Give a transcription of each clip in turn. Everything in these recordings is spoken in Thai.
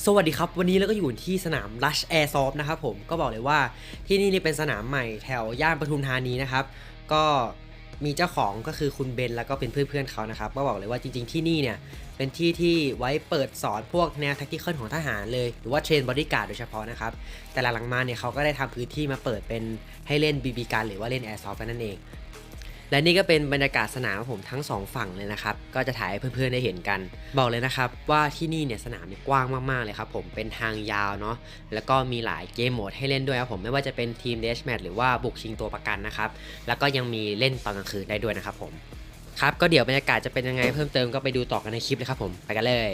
สวัสดีครับ วันนี้เราก็อยู่ที่สนาม Rush Air Soft นะครับผมก็บอกเลยว่าที่นี่นี่เป็นสนามใหม่แถวย่านปทุมธานีนะครับ ก็มีเจ้าของก็คือคุณเบนแล้วก็เป็นเพื่อนๆเขานะครับ ก็บอกเลยว่าจริง ๆ ที่นี่เนี่ยเป็นที่ที่ไว้เปิดสอนพวกแนว tactical ของทหารเลย หรือว่าเทรนบอดี้การ์ดโดยเฉพาะนะครับ แต่หลังๆมาเนี่ยเขาก็ได้ทำพื้นที่มาเปิดเป็นให้เล่น BB การหรือว่าเล่น Airsoft กันนั่นเอง และนี่ก็เป็นบรรยากาศสนามของผมทั้งสองฝั่งเลยนะครับ ก็จะถ่ายให้เพื่อนๆได้เห็นกัน บอกเลยนะครับว่าที่นี่เนี่ยสนามเนี่ยกว้างมากๆเลยครับผมเป็นทางยาวเนาะแล้วก็มีหลายเกมโหมดให้เล่นด้วยครับผมไม่ว่าจะเป็นทีมเดชแมทหรือว่าบุกชิงตัวประกันนะครับแล้วก็ยังมีเล่นตอนกลางคืนได้ด้วยนะครับผมครับก็เดี๋ยวบรรยากาศจะเป็นยังไงเพิ่มเติมก็ไปดูต่อกันในคลิปเลยครับผมไปกันเลย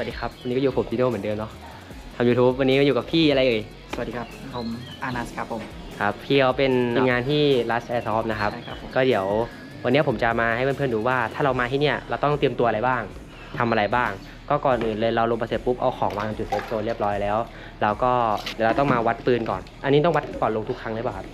วัสดีครับวันนี้ก็อยู่ผมจีโน่เหมือนเดิมเนาะทำยูทูบวันนี้ก็อยู่กับพี่อะไรเอ่ยสวัสดีครับ ผมอานัสครับผม ครับพี่เขาเป็นทีมงานที่ Last Air Soft นะครับ ใช่ครับผม ก็เดี๋ยววันนี้ผมจะมาให้เพื่อนๆดูว่า ถ้าเรามาที่เนี่ยเราต้องเตรียมตัวอะไรบ้างทำอะไรบ้าง ก็ก่อนอื่นเลยเราลงไปเสร็จปุ๊บเอาของวางจุดเซฟโซนเรียบร้อยแล้วเราก็เดี๋ยวเราต้องมาวัดปืนก่อน อันนี้ต้องวัดก่อนลงทุกครั้งเลยป่ะครับ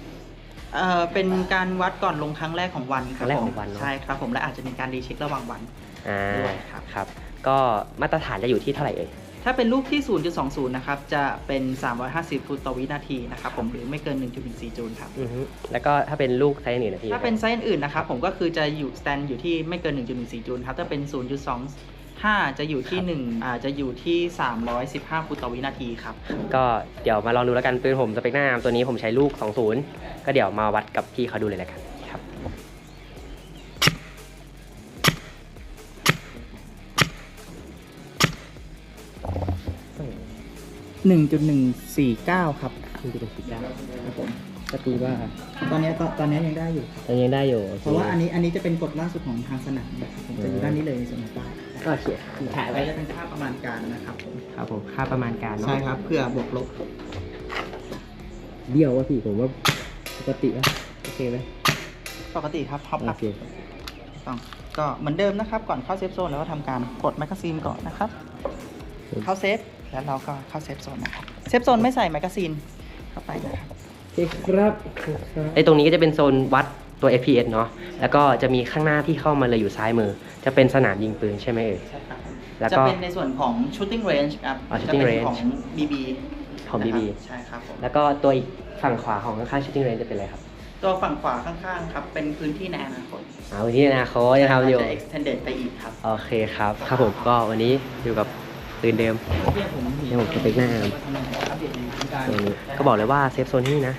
เอ่อเป็นการวัดก่อนลงครั้งแรกของวันคครั้รับงแรกผมของวันเนอะ ใช่ครับผมและอาจจะมีการรีเช็คระหว่างวัน อ่าด้วยครับ ครับ ก็มาตรฐานจะอยู่ที่เท่าไหร่เอ่ย ถ้าเป็นลูกที่ 0.20 นะครับ จะเป็น 350 ฟุตต่อวินาทีนะครับผมหรือไม่เกิน 1.14 จูลครับ อือฮึแล้วก็ถ้าเป็นลูกไซส์อื่นนะพี่ถ้าเป็นไซส์อื่นๆนะครับผมก็คือจะอยู่สแตนอยู่ที่ไม่เกิน 1.14 จูลครับ ถ้าเป็น 0.25 จะอยู่ที่1อ่าจะอยู่ที่ 315 ฟุตต่อวินาทีครับ ก็เดี๋ยวมาลองดูแล้วกันปืนผมสเปคหน้าตัวนี้ผมใช้ลูก 20 ก็เดี๋ยวมาวัดกับพี่เขาดูเลยแล้วกัน 1.149 ครับคุณจะเป็นสีด้าครับผมก็ตีว่า ตอนนี้ตอนตอนนี้ยังได้อยู่ครับยังได้อยู่เพราะว่าอันนี้อันนี้จะเป็นกฎล่าสุดของทางสนามนะครับผมจะอยู่ด้านนี้เลยในส่วนของป้ายก็เขียนถ่ายไว้ไว้จะเป็นค่าประมาณการนะครับผมครับผมค่าประมาณการเนาะใช่ครับเพื่อบวกลบเบี้ยวว่าพี่ผมว่าปกติอะโอเคไหมปกติครับท็อปโออัพเคต้องก็เหมือนเดิมนะครับ ก่อนเข้าเซฟโซนแล้วก็ทำการกดแมกกาซีนก่อนนะครับ เข้าเซฟ แล้วเราก็เข้าเซฟโซนนะครับเซฟโซนไม่ใส่แมกกาซีนเข้าไปนะครับโอเคครับไอตรงนี้ก็จะเป็นโซนวัดตัว FPS เนาะแล้วก็จะมีข้างหน้าที่เข้ามาเลยอยู่ซ้ายมือ จะเป็นสนามยิงปืนใช่ไหมเอ่ย ใช่ครับผมแล้วจะก็เป็นในส่วนของ shooting range ครับอ๋อจะ shooting เป็น range ของ BB ของนะ BB ครับใช่ครับผมแล้วก็ตัวอีกฝั่งขวาของข้างๆ shooting range จะเป็นอะไรครับตัวฝั่งขวาข้างๆครับเป็นพื้นที่ในอนาคตอ่าวันที่อนาคตจะทำอยู่ จะ extended ไปอีกครับ โอเคครับ ครับผมก็วันนี้อยู่กับ ปืนเดิมเนี่ยผมเนี่ยผมสเปคหน้าอัปเดตในงานการตัวนี้ก็บอกเลยว่าเซฟโซนที่นี่นะ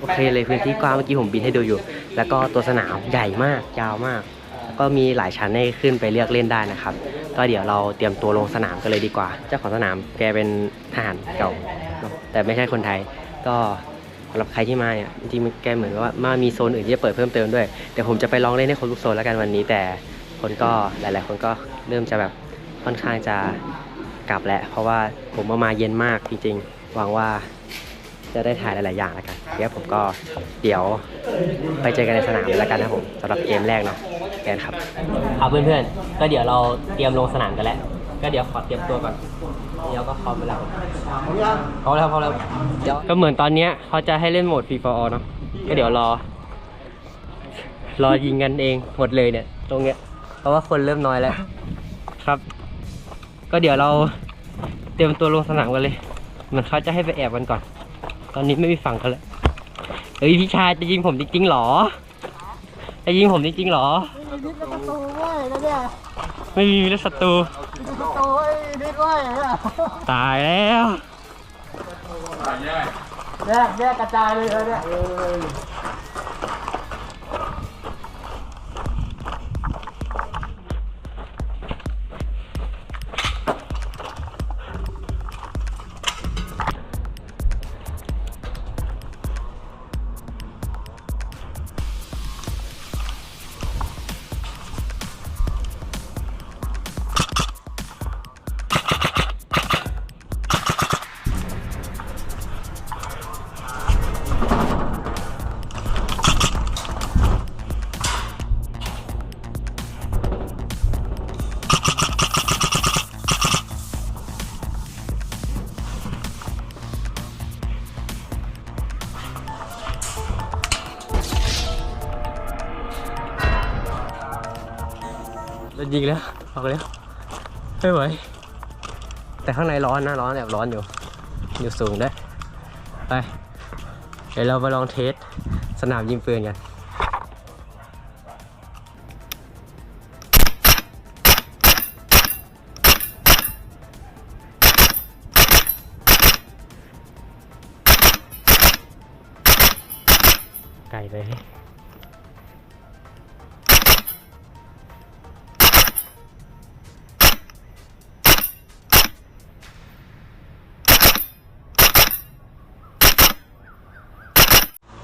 โอเคเลยพื้นที่กว้างเมื่อกี้ผมบินให้ดูอยู่ แล้วก็ตัวสนามใหญ่มาก ยาวมากแล้วก็มีหลายชั้นให้ขึ้นไปเลือกเล่นได้นะครับ ก็เดี๋ยวเราเตรียมตัวลงสนามกันเลยดีกว่า เจ้าของสนามแกเป็นทหารเก่า แต่ไม่ใช่คนไทย ก็สำหรับใครที่มาเนี่ยจริงแกเหมือนว่ามามีโซนอื่นที่จะเปิดเพิ่มเติมด้วยเดี๋ยวผมจะไปลองเล่นให้คนทุกโซนแล้วกันวันนี้ แต่คนก็หลาย ๆ คนก็เริ่มจะแบบค่อนข้างจะ กลับแล้วเพราะว่าผมมามาเย็นมากจริงๆหวังว่าจะได้ถ่ายหลายๆอย่างแล้วกันเดี๋ยวผมก็เดี๋ยวไปเจอกันในสนามเลยแล้วกันนะผมสำหรับเกมแรกเนาะแกนครับครับเพื่อนๆ ก็เดี๋ยวเราเตรียมลงสนามกันแล้ว ก็เดี๋ยวขอเตรียมตัวก่อนเดี๋ยวก็พร้อมไปแล้วพร้อมแล้วพร้อมแล้วเดี๋ยวก็เหมือนตอนเนี้ยเขาจะให้เล่นโหมดฟรีฟอร์เนาะก็เดี๋ยวรอ รอยิงกันเองหมดเลยเนี่ย ตรงเนี้ยเพราะว่าคนเริ่มน้อยแล้ว ครับ ก็เดี๋ยวเราเตรียมตัวลงสนามกันเลย เหมือนเขาจะให้ไปแอบกันก่อน ตอนนี้ไม่มีฝั่งเขาแล้วเฮ้ยพี่ชายจะยิงผมจริงๆหรอ จะยิงผมจริงๆหรอมีดิสประตูเว้ยแล้วเนี่ยไม่มีมิตรศัตรูมีประตูไอ้ดิสเว้ยเนี่ยตายแล้วแยกแยกกระจายเลยเนี่ย ยิงแล้วออกแล้วไม่ไหวแต่ข้างในร้อนนะร้อนแบบร้อนอยู่ อยู่สูงด้วยไปเดี๋ยวเรามาลองเทสสนามยิงปืนกันไก่เลย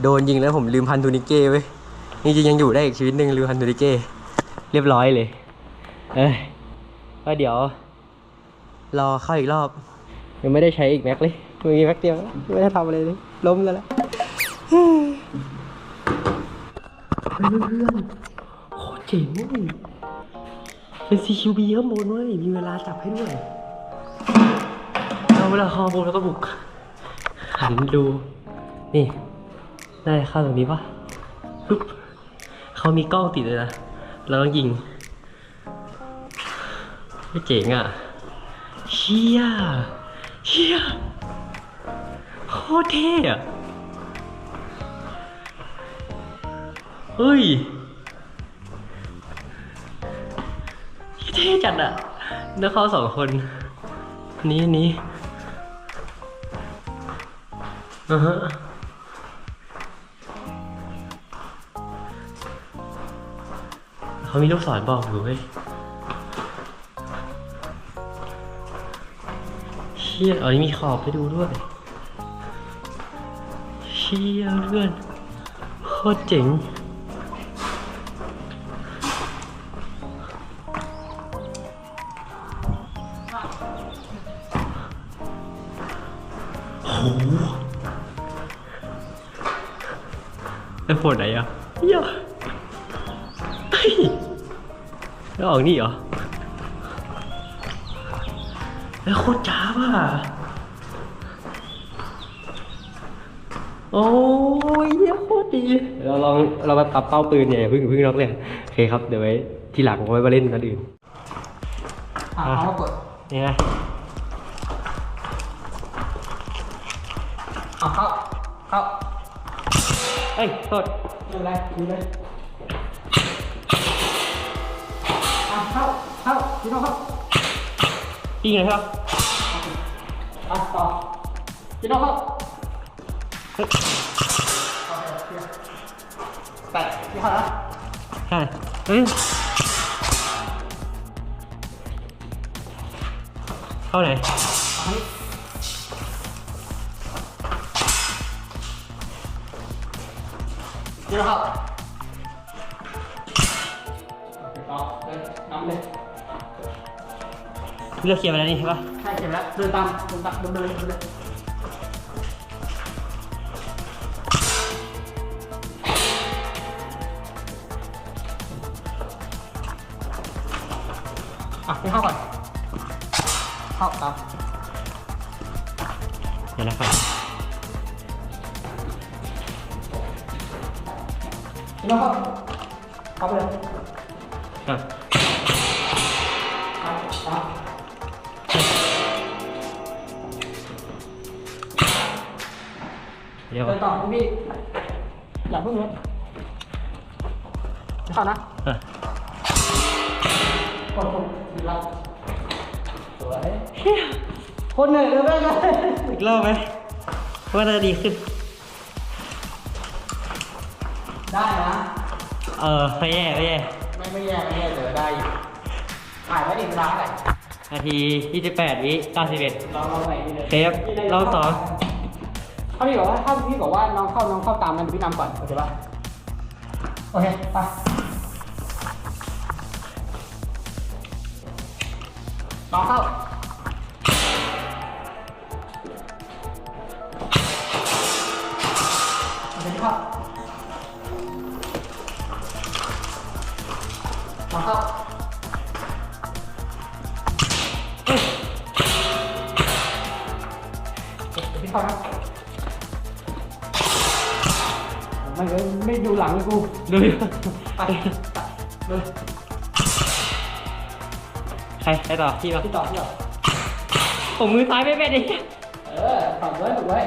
โดนยิงแล้วผมลืมพันทูนิเก้ไว้ยจริงๆยังอยู่ได้อีกชีวิตหนึ่งลืมพันทูนิเก้เรียบร้อยเลย เอ้ยก็เดี๋ยว รอเข้าอีกรอบ ยังไม่ได้ใช้อีกแม็กเลยมีแม็กเดียวไม่ได้ทำอะไรเลยล้มแล้วละเพื่อนๆโคตรเจ๋งเว้ยเป็น CQB ข้างบนเว้ยมีเวลาจับให้ด้วยเอาเวลาคอบนแล้วก็บุกหันดู นี่ ได้เข้าตรงนี้ปะปุ๊บเขามีกล้องติดเลยนะ เราต้องยิงไม่เจ๋งอะเชียเชียโคตรเท่อะเฮ้ยเท่จัดอะนื้อเข้าสองคน นี้นนี้อ่าฮะ เขามีลูกศรบอกอยู่เว้ยเชี่ยเอ๋อนี่มีขอบให้ดูด้วยเชี่ยเพื่อนโคตรเจ๋งโอ้โหแล้วโฟนไหนอะเหี้ยเแล้วออกนี่เหรอ แล้วโคตรจ้าบอะ โอ้ยเหี้ยโคตรดี เราลองเรามาปรับเป้าปืนเนี่ยอย่าเพิ่งอย่าเพิ่งล็อกเลย โอเคครับ เดี๋ยวไว้ทีหลังไว้มาเล่นนัดอื่น อะเอามากดนี่ไงเอาเข้าเข้าเอ้ยโทษดูอะไรดูเลย เข้าพี่น้องเข้ายิงเลยครับอะต่อพี่น้อง เข้าเฮ้ยแตะพี่เข้านะใช่เฮ้ยเข้าไหนเอานี้พี่น้องเข้าต่อเลยน้ำเลยเลือกเคลียร์ไปแล้วนี่ใช่ปะใช่เสร็จแล้วเดินตามเดินตามเดินเลยเดินเลยอะพี่เข้าก่อนเข้าตามเดี๋ยวนะครับพี่น้องเข้าเข้าไปเลยอะ ดี๋ยวเดินต่อคุณพี่อย่าเพิ่งเลยเข้านะอะกดกดดีแล้วสวยคนเหนื่อยเลยแม่งเลยอีกรอบไหมว่าน่าจะดีขึ้น ได้นะเออไม่แย่ไม่แย่ไม่ไม่แย่ไม่แย่เดี๋ยวได้อยู่ถ่ายไว้ดิเวลาเท่าไหร่นาที 28 วิ91ลองลองใหม่ดีเลยเทปรอบสอง ถ้าพี่บอกว่าถ้าพี่บอกว่าน้องเข้าน้องเข้าตามมันพี่นำก่อนโอเคปะโอเคไปน้องเข้าโอเคเข้าน้องเข้าเดี๋ยวพี่เข้านะ ไม่เลยไม่ดูหลังเลยกูดูอยู่ไปเลยใครใครต่อพี่มาพี่ต่อพี่ต่อผมมือซ้ายไม่เป็นเองเออต่อไว้ถูกไว้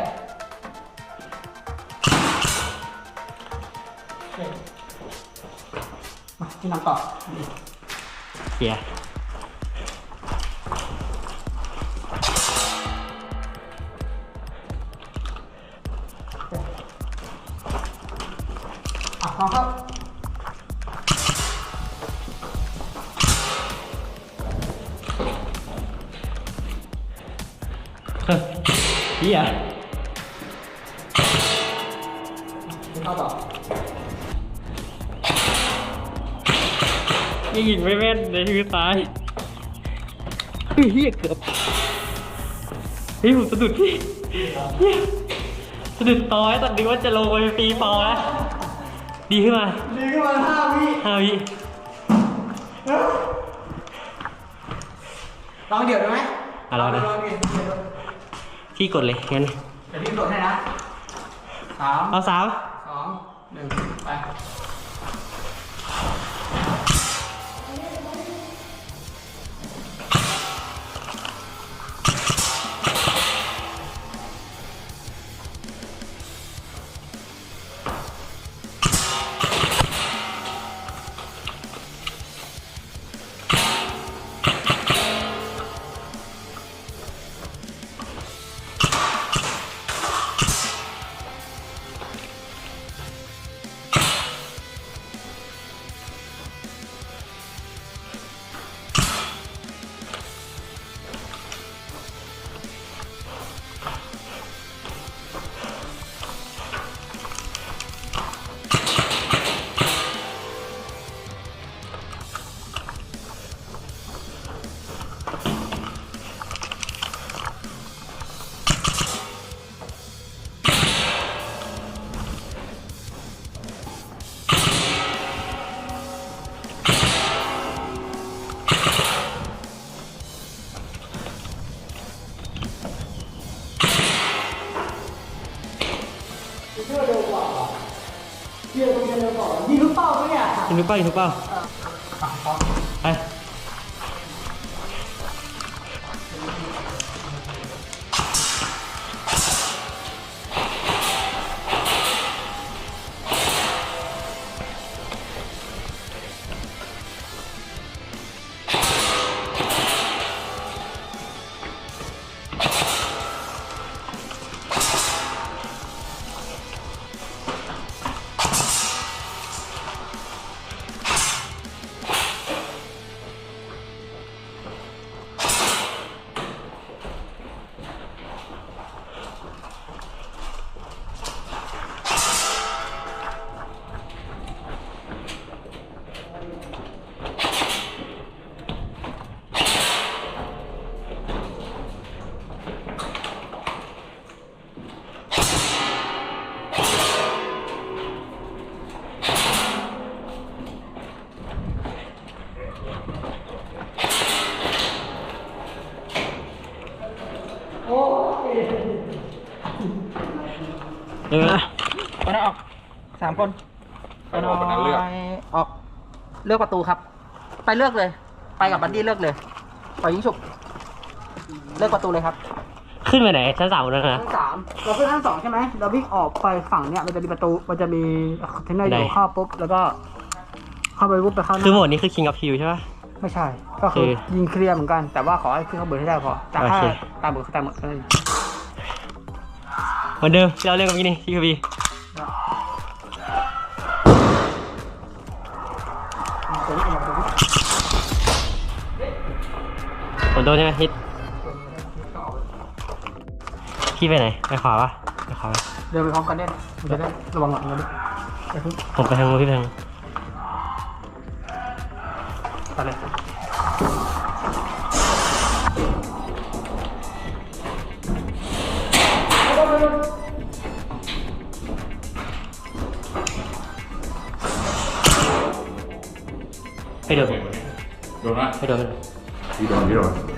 โอเคมาพี่นำต่อเขีย ร์อะลองครับเฮียพี่เข้าต่อยังยิงไม่แม่นเลยมือซ้ายเฮ้ยเฮียเกือบเฮ้ยผมสะดุดพี่เฮียสะดุดต่อยตอนนึกว่าจะลงไปฟรีฟอลแล้ว ดีขึ้นมาดีขึ้นมาห้าวิห้าวิลองเดี๋ยวได้ไหมอะลองดิลองดิพี่กดเลยงั้นเดี๋ยวพี่กดให้นะสามเอาสาม เนี่ยยิง เลือกประตูครับ ไปเลือกเลย ไปกับบัดดี้เลือกเลยปล่อยยิงฉุบเลือกประตูเลยครับขึ้นไปไหนชั้นสามแล้วนะชั้นสามเราขึ้นชั้นสองใช่ไหมเราวิ่งออกไปฝั่งเนี้ยมันจะมีประตูมันจะมีเทนเนอร์อไหยู่นเข้าปุ๊บแล้วก็เข้าไปปุ๊บไปเข้าหน้าคือโหมดนี้คือ King of Hill ใช่ปะ ไม่ใช่ ก็คือคือยิงเคลียร์เหมือนกัน แต่ว่าขอให้ขึ้นข้างบนให้ได้พอแต่ถ้าโอเค ตามเบิร์ก็ตามเบิร์ก็ได้เหมือนเดิมที่เราเล่นกันเมื่อกี้นี่ที่ ดนใช่ไหมฮิตพี่ไปไหน ไปขวาปะไปขวาปะเดินไปพร้อมกันเล่นมันจะได้ระวังหลังกันด้วยอย่าเพิ่งผมไปทางนู้นพี่ไปทางนู้นตัดเลยไม่โดนโดนไหมไม่โดนไม่โดน พี่โดนพี่โดน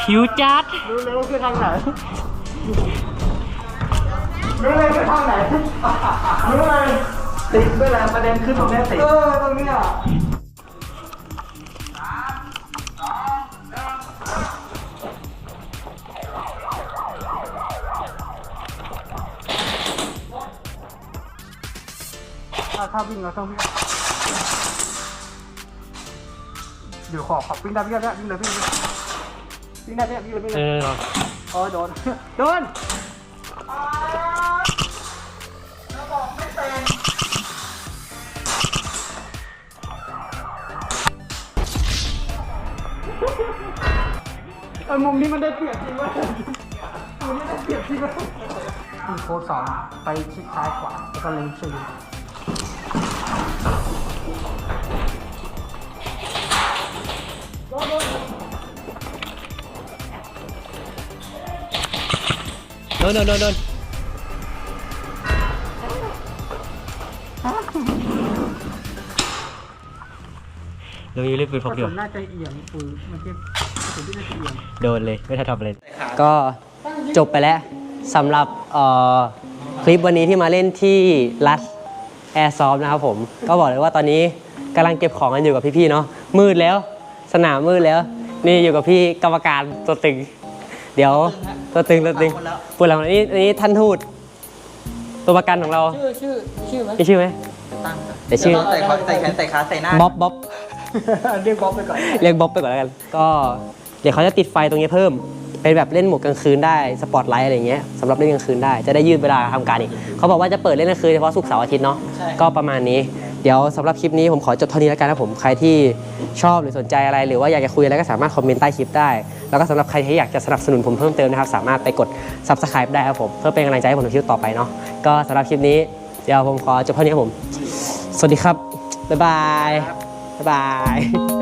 ผิวจัด รู้เลยว่าคือทางไหน รู้เลยคือทางไหน รู้เลยติดด้วยแหละประเด็นขึ้นตรงนี้ติด เออตรงเนี้ย ถ้าวิ่งเราต้องวิ่งเดี๋ยวขอขอวิ่งได้วิ่งได้วิ่งเลยวิ่งเลยวิ่งได้วิ่งเลยวิ่งเอเลยอโอ้ยโดน โดนเออมุมนี้มันได้เปรียบจริงเว้ยมุมนี้ได้เปรียบจริงเว้ยโค้ดสองไปชิดซ้ายขวาแล้วก็เล็งสี่ โดนโดนโดนโดนเรามีเล่นปืนพกกระเดียสุวนน่าจะเอียงปืนเมื่อกี้กระสุนที่น่าจะเอียงโดนเลยไม่ทันทำอะไรก็จบไปแล้วสำหรับเอ่อคลิปวันนี้ที่มาเล่นที่รัส แอร์ซอฟนะครับผม ก็บอกเลยว่าตอนนี้กำลังเก็บของกันอยู่กับพี่ๆเนาะมืดแล้ว สนามมืดแล้ว นี่อยู่กับพี่กรรมการตัวตึง เดี๋ยวตัวตึงตัวตึงพูดแล้วนี่นี่ท่านทูตตัวประกันของเราชื่อชื่อชื่อไหมมีชื่อไหมตั้งเดี๋ยวชื่อใส่คอใส่แขนใส่ขาใส่หน้าบ๊อบบ๊อบเรียกบ๊อบไปก่อนเรียกบ๊อบไปก่อนแล้วกัน ก็เดี๋ยวเขาจะติดไฟตรงนี้เพิ่ม เป็นแบบเล่นโหมดกลางคืนได้สปอตไลท์อะไรอย่างเงี้ยสำหรับเล่นกลางคืนได้จะได้ยืดเวลาทำการอีกเขาบอกว่าจะเปิดเล่นกลางคืนเฉพาะศุกร์เสาร์อาทิตย์เนาะใช่ก็ประมาณนี้เดี๋ยวสำหรับคลิปนี้ผมขอจบเท่านี้แล้วกันนะผมใครที่ชอบหรือสนใจอะไร หรือว่าอยากจะคุยอะไรก็สามารถคอมเมนต์ใต้คลิปได้ แล้วก็สำหรับใครที่อยากจะสนับสนุนผมเพิ่มเติมนะครับสามารถไปกด subscribe ได้ครับผมเพื่อเป็นกำลังใจให้ผมในคลิปต่อไปเนาะก็สำหรับคลิปนี้เดี๋ยวผมขอจบเท่านี้ครับผม สวัสดีครับบ๊ายบายบ๊ายบาย